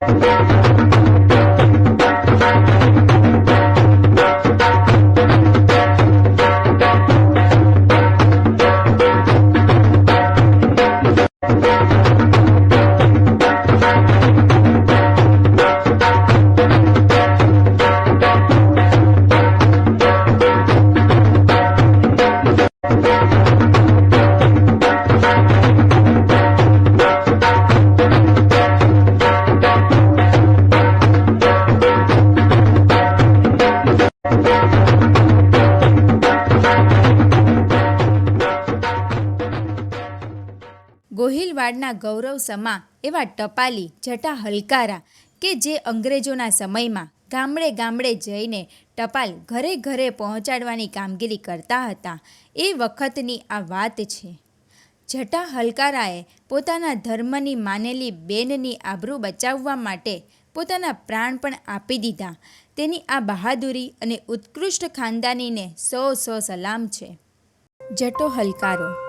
Thank you. ગોહિલવાડના ગૌરવ સમા એવા ટપાલી, જટા હલકારા કે જે અંગ્રેજોના સમયમાં ગામડે ગામડે જઈને ટપાલ ઘરે ઘરે પહોંચાડવાની કામગીરી કરતા હતા, એ વખતની આ વાત છે. જટા હલકારાએ પોતાના ધર્મની માનેલી બેનની આબરૂ બચાવવા માટે પોતાના પ્રાણ પણ આપી દીધા. તેની આ બહાદુરી અને ઉત્કૃષ્ટ ખાનદાનીને સો સો સલામ છે. જટો હલકારો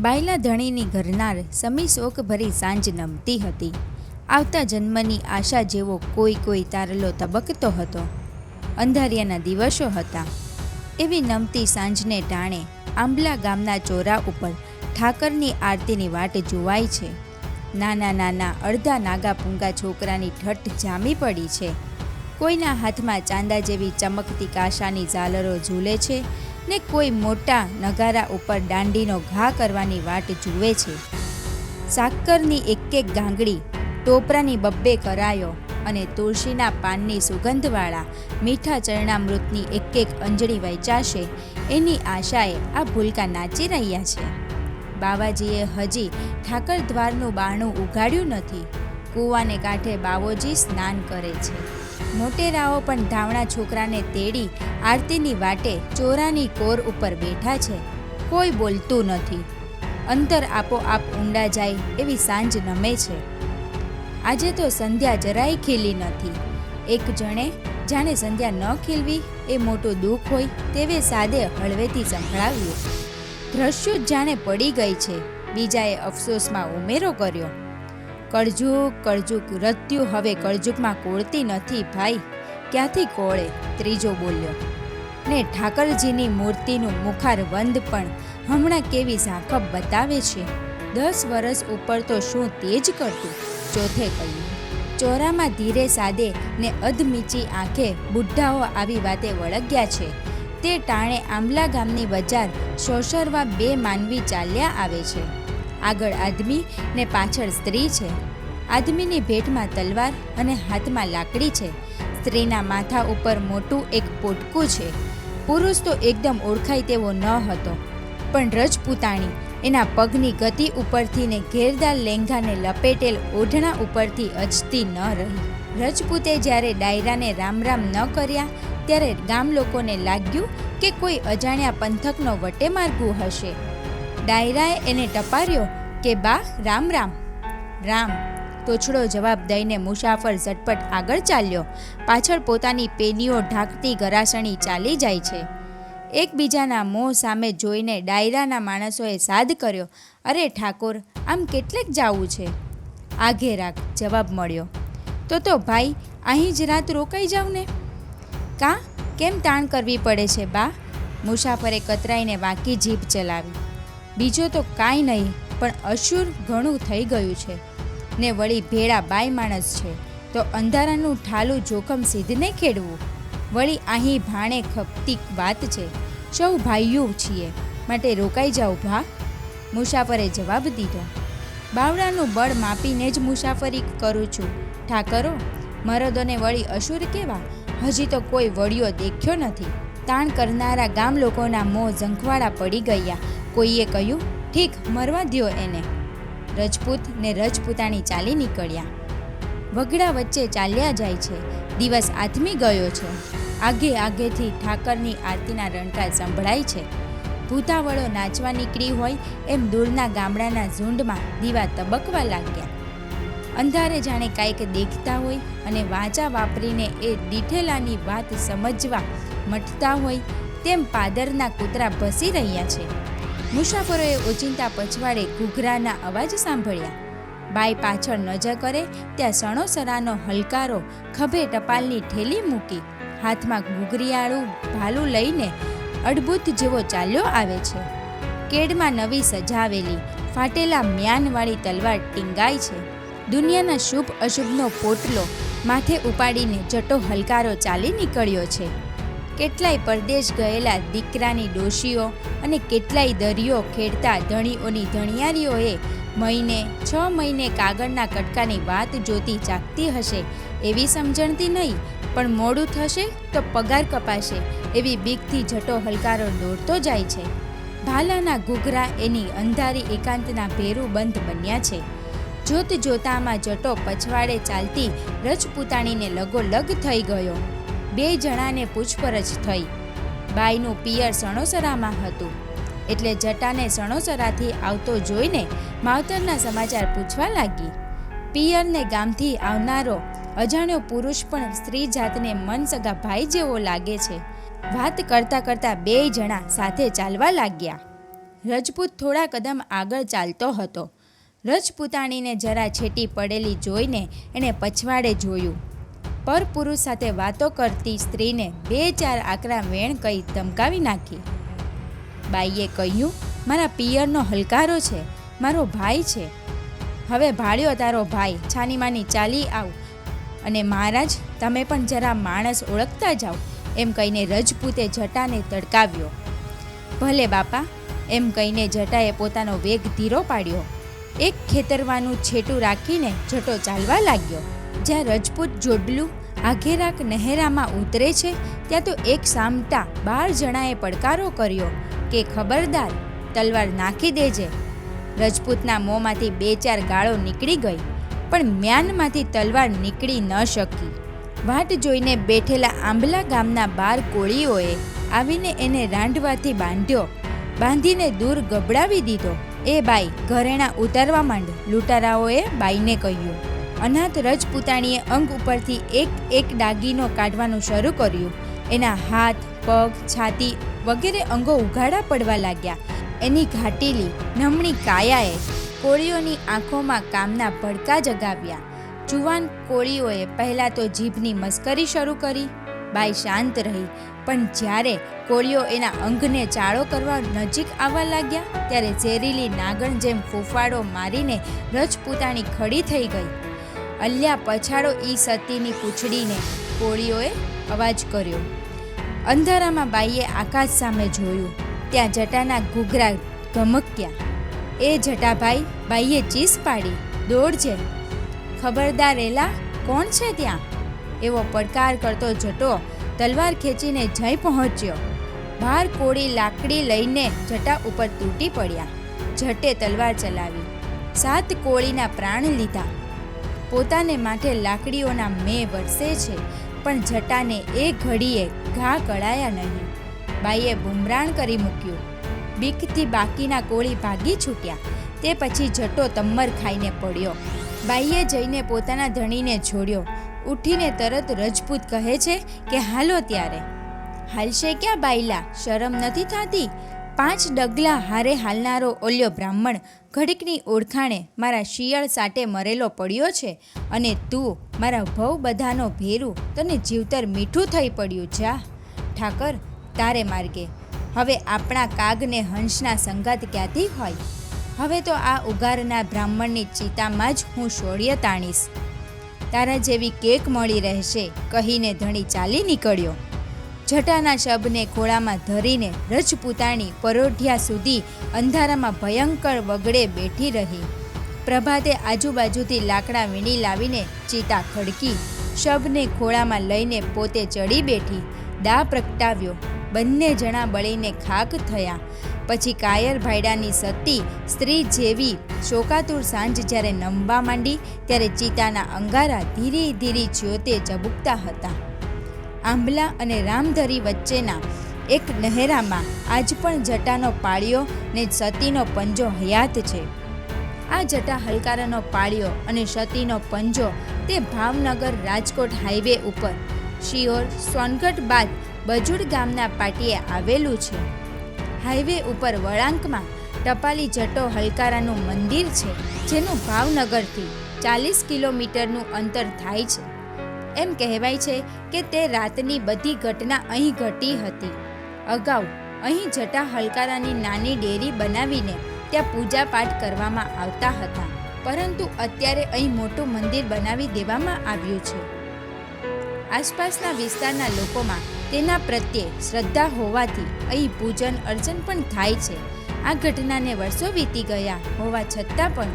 બાયલા ધણીની ઘરનાર સમી શોક ભરી સાંજ નમતી હતી. આવતા જન્મની આશા જેવો કોઈ કોઈ તારલો તબકતો હતો. અંધારિયાના દિવસો હતા. એવી નમતી સાંજને ટાણે આંબલા ગામના ચોરા ઉપર ઠાકરની આરતીની વાટ જોવાય છે. નાના નાના અડધા નાગા પૂંગા છોકરાની ઠઠ જામી પડી છે. કોઈના હાથમાં ચાંદા જેવી ચમકતી કાશાની ઝાલરો ઝૂલે છે ને કોઈ મોટા નગારા ઉપર દાંડીનો ઘા કરવાની વાટ જુએ છે. સાકરની એક એક ગાંગડી ટોપરાની બબ્બે કરાયો અને તુલસીના પાનની સુગંધવાળા મીઠા ચરણામૃતની એક એક અંજળી વહેંચાશે એની આશાએ આ ભૂલકા નાચી રહ્યા છે. બાવાજીએ હજી ઠાકર દ્વારનું બારણું ઉગાડ્યું નથી. કૂવાને કાંઠે બાવોજી સ્નાન કરે છે. મોટેરાઓ પણ ધાવણા છોકરાને તેડી આરતીની વાટે ચોરાની કોર ઉપર બેઠા છે. કોઈ બોલતું નથી. અંતર આપોઆપ ઊંડા જાય એવી સાંજ નમે છે. આજે તો સંધ્યા જરાય ખીલી નથી. એક જણે જાણે સંધ્યા ન ખીલવી, એ મોટું દુઃખ હોય તેવે સાદે હળવેથી સંભળાવ્યું. દ્રશ્યો જાણે પડી ગઈ છે. બીજાએ અફસોસમાં ઉમેરો કર્યો. કળજુક કળજુક રત્યુ હવે કળજુકમાં કોળતી નથી ભાઈ. ક્યાંથી કોળે? ત્રીજો બોલ્યો. ને ઠાકરજીની મૂર્તિનું મુખાર વંદ પણ હમણાં કેવી ઝાંખપ બતાવે છે? દસ વર્ષ ઉપર તો શું તેજ કરતું? ચોથે કહ્યું. ચોરામાં ધીરે સાદે ને અધમીચી આંખે બુઢ્ઢાઓ આવી વાતે વળગ્યા છે. તે ટાણે આંબલા ગામની બજાર સોસરવા બે માનવી ચાલ્યા આવે છે. આગળ આદમી ને પાછળ સ્ત્રી છે. આદમીની ભેટમાં તલવાર અને હાથમાં લાકડી છે. સ્ત્રીના માથા ઉપર મોટું એક પોટકું છે. પુરુષ તો એકદમ ઓળખાય તેવો ન હતો. પણ રજપૂતાણી એના પગની ગતિ ઉપરથી ને ઘેરદાર લેંઘાને લપેટેલ ઓઢણા ઉપરથી અજતી ન રહી. રજપૂતે જ્યારે ડાયરાને રામ રામ ન કર્યા, ત્યારે ગામ લોકોને લાગ્યું કે કોઈ અજાણ્યા પંથકનો વટેમાર્ગું હશે. ડાયરાએ એને ટપાર્યો કે બા, રામ રામ. રામ, તોછડો જવાબ દઈને મુસાફર ઝટપટ આગળ ચાલ્યો. પાછળ પોતાની પેનીઓ ઢાંકતી ગરાસણી ચાલી જાય છે. એકબીજાના મોં સામે જોઈને ડાયરાના માણસોએ સાદ કર્યો, અરે ઠાકોર, આમ કેટલેક જાવું છે? આઘે રાખ, જવાબ મળ્યો. તો તો ભાઈ, અહીં જ રાત રોકાઈ જાવ ને. કાં? કેમ તાણ કરવી પડે છે બા? મુસાફરે કતરાઈને વાંકી જીભ ચલાવી. બીજો તો કાંઈ નહીં, પણ અશુર ઘણું થઈ ગયું છે. ને વળી ભેળા બાય માણસ છે, તો અંધારાનું ઠાલું જોખમ સીધને ખેડવું? વળી અહીં ભાણે ખપતી વાત છે, સૌ ભાઈઓ છીએ, માટે રોકાઈ જાઓ ભા. મુસાફરે જવાબ દીધો બાવડાનું બળ માપીને જ મુસાફરી કરું છું. ઠાકરો, મરદોને વળી અશુર કેવા? હજી તો કોઈ વળિયો દેખ્યો નથી. તાણ કરનારા ગામ લોકોના મોં ઝંખવાળા પડી ગયા. કોઈએ કહ્યું, ઠીક, મરવા દ્યો એને. રજપૂત ને રજપૂતાણી ચાલી નીકળ્યા. વગડા વચ્ચે ચાલ્યા જાય છે. દિવસ આથમી ગયો છે. આગે આગેથી ઠાકરની આરતીના રણકાર સંભળાય છે. ભૂતાવળો નાચવા નીકળી હોય એમ દૂરના ગામડાના ઝુંડમાં દીવા તબકવા લાગ્યા. અંધારે જાણે કાંઈક દેખતા હોય અને વાંચા વાપરીને એ દીઠેલાની વાત સમજવા મટતા હોય તેમ પાદરના કૂતરા ભસી રહ્યા છે. મુસાફરોએ ઓચિંતા પછવાડે ઘૂઘરાના અવાજ સાંભળ્યા. બાઈ પાછળ નજર કરે ત્યાં સણોસરાનો હલકારો ખભે ટપાલની ઠેલી મૂકી, હાથમાં ઘૂઘરીયાળું ભાલું લઈને અડભૂત જેવો ચાલ્યો આવે છે. કેડમાં નવી સજાવેલી, ફાટેલા મ્યાનવાળી તલવાર ટીંગાય છે. દુનિયાના શુભ અશુભનો પોટલો માથે ઉપાડીને જટો હલકારો ચાલી નીકળ્યો છે. કેટલાય પરદેશ ગયેલા દીકરાની ડોશીઓ અને કેટલાય દરિયો ખેડતા ધણીઓની ધણિયારીઓએ મહિને છ મહિને કાગળના કટકાની વાત જોતી જાગતી હશે, એવી સમજણતી નહીં, પણ મોડું થશે તો પગાર કપાશે, એવી બીકથી જટો હલકારો દોડતો જાય છે. ભાલાના ઘૂઘરા એની અંધારી એકાંતના ભેરું બંધ બન્યા છે. જોત જોતામાં જટો પછવાડે ચાલતી રજપૂતાણીને લગોલગ થઈ ગયો. બે જણાને પૂછપરછ થઈ. બાઈનું પિયર સણોસરામાં હતું. એટલે જટાને સણોસરાથી આવતો જોઈને માવતરના સમાચાર પૂછવા લાગી. પિયરને ગામથી આવનારો અજાણ્યો પુરુષ પણ સ્ત્રી જાતને મનસગા ભાઈ જેવો લાગે છે. વાત કરતા કરતા બે જણા સાથે ચાલવા લાગ્યા. રજપૂત થોડા કદમ આગળ ચાલતો હતો. રજપૂતાણીને જરા છેટી પડેલી જોઈને એણે પછવાડે જોયું. પર પુરુષ સાથે વાતો કરતી સ્ત્રીને બે ચાર આકરા વેણ કહી ધમકાવી નાખી. બાઈએ કહ્યું, મારા પિયરનો હલકારો છે, મારો ભાઈ છે. હવે ભાળ્યો તારો ભાઈ, છાનીમાની ચાલી આવ. અને મહારાજ, તમે પણ જરા માણસ ઓળખતા જાઓ. એમ કહીને રજપૂતે જટાને તડકાવ્યો. ભલે બાપા, એમ કહીને જટાએ પોતાનો વેગ ધીરો પાડ્યો. એક ખેતરવાનું છેટું રાખીને જટો ચાલવા લાગ્યો, જ્યાં રજપૂત જોડલું આઘેરાક નહેરામાં ઉતરે છે ત્યાં તો એક સામટા બાર જણાએ પડકારો કર્યો કે ખબરદાર તલવાર નાખી દેજે. રજપૂતના મોંમાંથી બે ચાર ગાળો નીકળી ગઈ, પણ મ્યાનમાંથી તલવાર નીકળી ન શકી. વાટ જોઈને બેઠેલા આંબલા ગામના બાર કોળીઓએ આવીને એને રાંડવાથી બાંધ્યો, બાંધીને દૂર ગબડાવી દીધો. એ બાઈ, ઘરેણા ઉતારવા માંડ, લૂંટારાઓએ બાઈને કહ્યું. અનાથ રજપૂતાણીએ અંગ ઉપરથી એક એક દાગીનો કાઢવાનું શરૂ કર્યું. એના હાથ, પગ, છાતી વગેરે અંગો ઉઘાડા પડવા લાગ્યા. એની ઘાટીલી, નમણી કાયાએ કોળીઓની આંખોમાં કામના ભડકા જગાવ્યા. જુવાન કોળીઓએ પહેલાં તો જીભની મસ્કરી શરૂ કરી, બાઈ શાંત રહી. પણ જ્યારે કોળીઓ એના અંગને ચાળો કરવા નજીક આવવા લાગ્યા, ત્યારે ઝેરીલી નાગણ જેમ ફૂફાડો મારીને રજપૂતાણી ખડી થઈ ગઈ. અલ્યા પછાડો ઈ સતીની પૂંછડીને કોળીઓએ અવાજ કર્યો. અંધારામાં બાઈએ આકાશ સામે જોયું. ત્યાં જટાના ઘૂઘરા ધમક્યા. એ જટાભાઈ, બાઈએ ચીસ પાડી. દોડજે. ખબરદાર એલા, કોણ છે ત્યાં? એવો પડકાર કરતો જટો તલવાર ખેંચીને જઈ પહોંચ્યો. બહાર કોળી લાકડી લઈને જટા ઉપર તૂટી પડ્યા. જટે તલવાર ચલાવી. સાત કોળીના પ્રાણ લીધા. પોતાને માટે લાકડીઓના મેં વરસે છે, પણ જટાને એ ઘડીએ ઘા કળાયા નહીં. બાઈએ બુમરાણ કરી મૂક્યું. બીકથી બાકીના કોળી ભાગી છૂટ્યા. તે પછી જટો તમ્મર ખાઈને પડ્યો. બાઈએ જઈને પોતાના ધણીને છોડ્યો. ઉઠીને તરત રજપૂત કહે છે કે, હાલો ત્યારે. હાલશે ક્યાં બાઈલા શરમ નથી થતી? પાંચ ડગલા હારે હાલનારો ઓલ્યો બ્રાહ્મણ ઘડીકની ઓળખાણે મારા શિયાળ સાટે મરેલો પડ્યો છે અને તું મારા ભવ બધાનો ભેરું, તને જીવતર મીઠું થઈ પડ્યું, જા. ઠાકર, તારે માર્ગે. હવે આપણા કાગને હંસના સંગત ક્યાંથી હોય? હવે તો આ ઉગારના બ્રાહ્મણની ચિતામાં જ હું શોળ્ય તાણીશ. તારા જેવી કેક મળી રહેશે, કહીને ધણી ચાલી નીકળ્યો. જટાના શબને ખોળામાં ધરીને રજપૂતાણી પરોઢિયા સુધી અંધારામાં ભયંકર વગડે બેઠી રહી. પ્રભાતે આજુબાજુથી લાકડા વીણી લાવીને ચિતા ખડકી શબને ખોળામાં લઈને પોતે ચડી બેઠી. દા પ્રગટાવ્યો. બંને જણા બળીને ખાક થયા. પછી કાયર ભાઈડાની સતી સ્ત્રી જેવી શોકાતુર સાંજ જ્યારે નમવા માંડી ત્યારે ચિતાના અંગારા ધીરે ધીરે જ્યોતે ઝબુકતા હતા. આંબલા અને રામધરી વચ્ચેના એક નહેરામાં આજ પણ જટાનો પાળિયો ને સતીનો પંજો હયાત છે. આ જટા હલકારાનો પાળિયો અને સતીનો પંજો તે ભાવનગર રાજકોટ હાઈવે ઉપર, શિયોર, સોનગઢ બાદ બજુડ ગામના પાટીએ આવેલું છે. હાઈવે ઉપર વળાંકમાં ટપાલી જટો હલકારાનું મંદિર છે, જેનું ભાવનગરથી ચાલીસ કિલોમીટરનું અંતર થાય છે. એમ કહેવાય છે કે તે રાતની બધી ઘટના અહીં ઘટી હતી. અગાઉ અહીં જટા હલકારાની નાની ડેરી બનાવીને ત્યાં પૂજા પાઠ કરવામાં આવતા હતા, પરંતુ અત્યારે અહીં મોટું મંદિર બનાવી દેવામાં આવ્યું છે. આસપાસના વિસ્તારના લોકોમાં તેના પ્રત્યે શ્રદ્ધા હોવાથી અહીં પૂજન અર્ચન પણ થાય છે. આ ઘટનાને વર્ષો વીતી ગયા હોવા છતાં પણ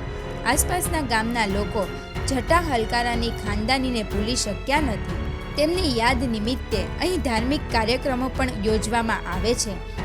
આસપાસના ગામના લોકો જટા હલકારાની ખાનદાનીને ભૂલી શક્યા નથી. તેમની યાદ નિમિત્તે અહીં ધાર્મિક કાર્યક્રમો પણ યોજવામાં આવે છે.